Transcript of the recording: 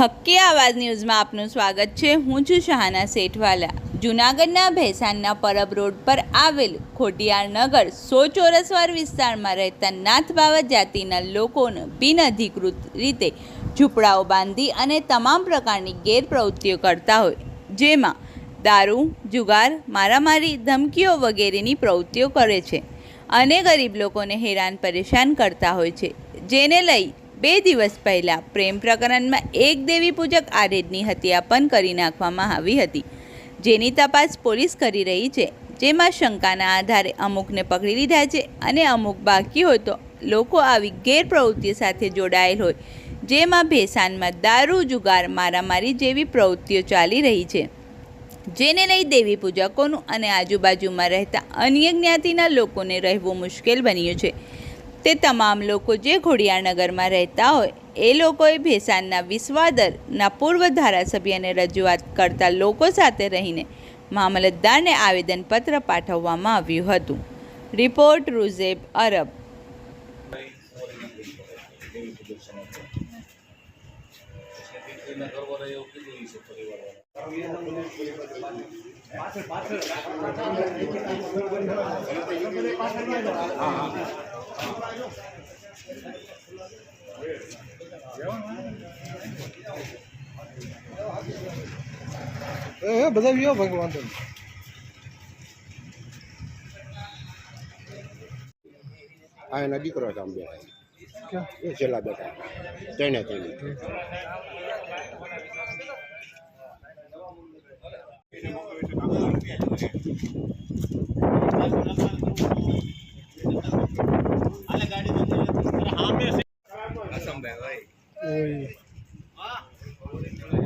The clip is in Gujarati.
હક્કી આવાજ ન્યૂઝમાં આપનું સ્વાગત છે. હું છું શાહના શેઠવાલા. જૂનાગઢના ભેસાનના પરબ રોડ પર આવેલ ખોટિયાર નગર સો ચોરસવાર વિસ્તારમાં રહેતા નાથ બાવત જાતિના લોકોને બિનઅધિકૃત રીતે ઝૂંપડાઓ બાંધી અને તમામ પ્રકારની ગેરપ્રવૃત્તિઓ કરતા હોય. જેમાં દારૂ, જુગાર, મારામારી, ધમકીઓ વગેરેની પ્રવૃત્તિઓ કરે છે. અને ગરીબ લોકોને હેરાન પરેશાન કરતા હોય છે. જેને લઈ બે દિવસ પહેલાં પ્રેમ પ્રકરણમાં એક દેવી પૂજક આરેડની હત્યા પણ કરી નાખવામાં આવી હતી. જેની તપાસ પોલીસ કરી રહી છે. જેમાં શંકાના આધારે અમુકને પકડી લીધા છે અને અમુક બાકી હોય તો લોકો આવી ગેરપ્રવૃત્તિ સાથે જોડાયેલ હોય. જેમાં ભેસાનમાં દારૂ, જુગાર, મારામારી જેવી પ્રવૃત્તિઓ ચાલી રહી છે. જેને લઈ દેવી પૂજકોનું અને આજુબાજુમાં રહેતા અન્ય જ્ઞાતિના લોકોને રહેવું મુશ્કેલ બન્યું છે. તે તમામ લોકો જે ઘોડિયાનગરમાં રહેતા હોય, એ લોકોએ ભેસાનના વિશ્વાદરના પૂર્વ ધારાસભ્યને રજૂઆત કરતા લોકો સાથે રહીને મામલતદારને આવેદનપત્ર પાઠવવામાં આવ્યું હતું. રિપોર્ટ રૂઝેબ અરબ. પાછળ ગર્વ એ બધા વ્યો ભગવાન તો આ એના દીકરો છે આમ બે એ છેલ્લા બેટા. તેને તેને. 哎。啊。